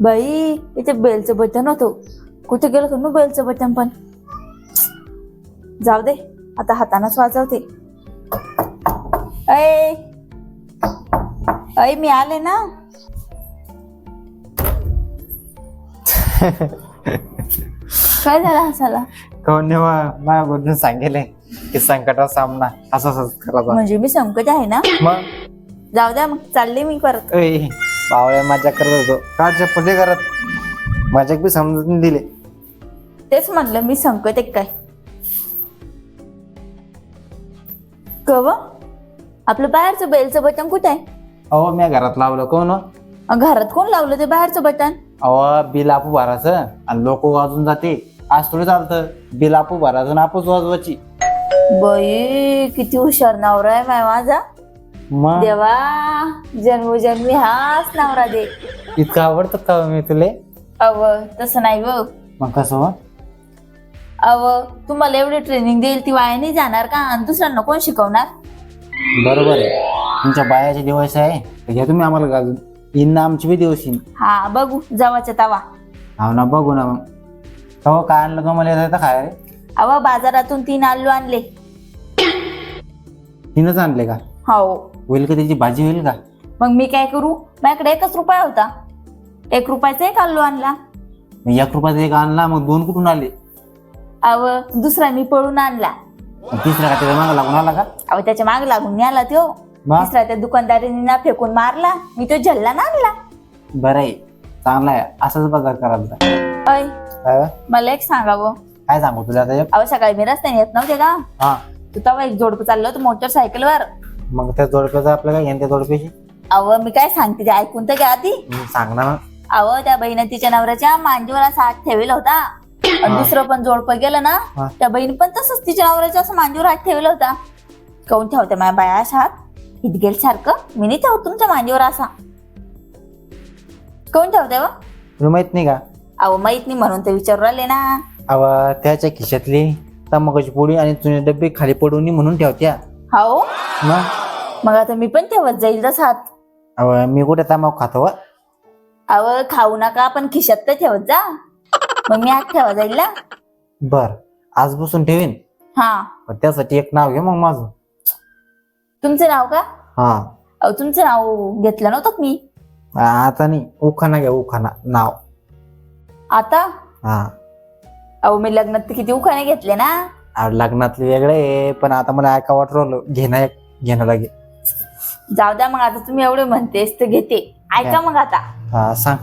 बाई इथे बेलचं बटन होतं. कुठे गेलं होतं ना बेलचं बटन पण. जाऊ दे आता हातानच वाजवते. अय अय मी आले ना. काय झालं हसाला? कोणी माझ्याबद्दल सांगेले की संकटाचा सामना असा करायचा. म्हणजे मी संकट आहे ना? मग? जाऊ द्या मग चालले मी परत. ऐ. बावळ्या मजा करत होतो. का चप्पल करत? माझ्या बी समजून दिले. तेच म्हणलं मी संकट आहे काय? कव आपलं बाहेरचं बेलचं बटन कुठे आहे? अहो मी घरात लावलं. कोण अं, घरात कोण लावलं ते बाहेरचं बटन? अहो बिल आपू भरायचं आणि लोक वाजून जाते. आज थोडी चालतं. बिल आपू भरायचं आणि आपच वाजवायची. बाई किती हुशार नवरा आहे माय माझा. मग देवा जन्मोजन्मी हाच नवरा दे. इतकं आवडतं का मी तुले? अव तसं नाही व मग कसं हो? अव तुम्हाला एवढी ट्रेनिंग देईल ती वाया नाही जाणार का? आणि दुसऱ्यांना कोण शिकवणार? बरोबर आहे. तुमच्या बायाचे दिवस आहे. तर घ्या तुम्ही आम्हाला गाजून. येईन ना आमची बी दिवस येईन हा बघू. जवाच्या तवा. हो ना बघू ना मग. हो काय आणलं का मला येतं खाय रे अव बाजारातून तीन आलू आणले. तिनंच आणले का? हो. होईल का त्याची भाजी होईल का? मग मी काय करू? माझ्याकडे एकच रुपया होता. एक रुपयाचा एक आणला. मग एक रुपयाचा एक आणला मग दोन कुठून आले? अव दुसरा मी पळून आणला. मग तिसरा का त्याच्या मागं लागून आला का? अव त्याच्या माग लागून मी आला तो मग? तिसरा त्या दुकानदारीने ना फेकून मारला. मी तो झल्ला ना आणला. बरं आहे. चांगला आहे. असंच बाजार करायचा अय काय बा? मला एक सांगावं काय सांगू तुला आता? एक? अव सकाळी मी रस्त्याने येत नव्हते का हा. तू तेव्हा एक जोडपं चाललं होतं मोटरसायकलवर. मग त्या जोडप्याचं आपलं काय? घेणं त्या जोडप्याशी? अव मी काय सांगते ते ऐकून तर घ्या आधी. सांग ना अव त्या बहिणी तिच्या नवऱ्याच्या मांडीवर असा हात ठेवला होता. आणि हा. दुसरं पण जोडपं गेलं ना हा. त्या बहिणी पण तसंच तिच्या नवऱ्याच्या असं मांडीवर हात ठेवला होता. काऊन ठेवते माझ्या बाया अशा हात? हितगेल सारखं? मी नाही ठेवत तुमच्या मांडीवर असा. काऊन ठेवते व तुला माहीत नाही का? अहो माहीत नाही म्हणून ते विचारू राहिले ना. अव त्याच्या खिशातली तंबाखूची पोळी आणि जुने डबे खाली पडून म्हणून ठेवत्या. हो मग? मग आता मी पण ठेवत जाईल तसा हात अव मी कुठे तंबाखू खातो वा? अव खाऊ नका पण खिशात तर ठेवत जा. मग मी हात ठेवा जाईल ना. बर आज बसून ठेवीन. हा. पण त्यासाठी एक नाव घे मग माझं. तुमचं नाव का? हा. अहो तुमचं नाव घेतलं नव्हतं का मी. आता नाही उखाना घ्या उखाना नाव. आता? हा. अहो मी लग्नात तर किती उखाणे घेतले ना. अहो, लग्नातले वेगळे आहे पण आता मला ऐका वाट राहिलं घेणं एक घेणं लागे. जाऊ द्या मग आता तुम्ही एवढे म्हणतेस तर घेते. ऐका? मग आता. हा सांग.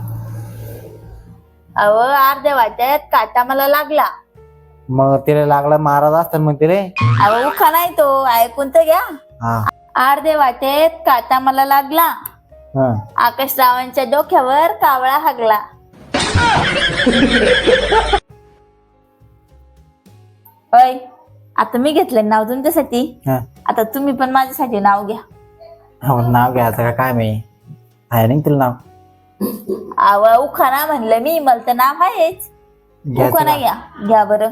अहो अर्ध्या वाट्यात काटा मला लागला. मग तिला लागला महाराज असतात मग तिले अहो उखाणा आहे तो ऐकून तर घ्या. हा. अर्धे वाटेत काटा मला लागला. हा. आकाश रावांच्या डोक्यावर कावळा हागला. अय आता मी घेतले नाव तुमच्यासाठी. हा. आता तुम्ही पण माझ्यासाठी नाव घ्या. हो, नाव घ्यायचं का काय मी? आहे नाही तुला नाव? आवा उखाणा म्हणलं मी मला तर नाव आहेच. घ्यायचं उखाणा का? घ्या घ्या बरं.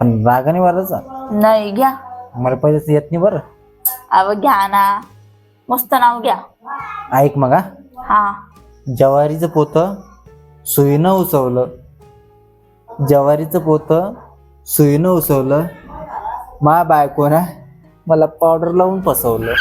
पण रागाने वरच नाही घ्या. मला पहिलेच येत नाही बरं. अव घ्या ना. मस्त नाव घ्या. ऐक मग हा. हा. ज्वारीचं पोत सुईनं उसवलं. ज्वारीचं पोत सुईनं उसवलं. मा बायकोनं मला पावडर लावून फसवलं.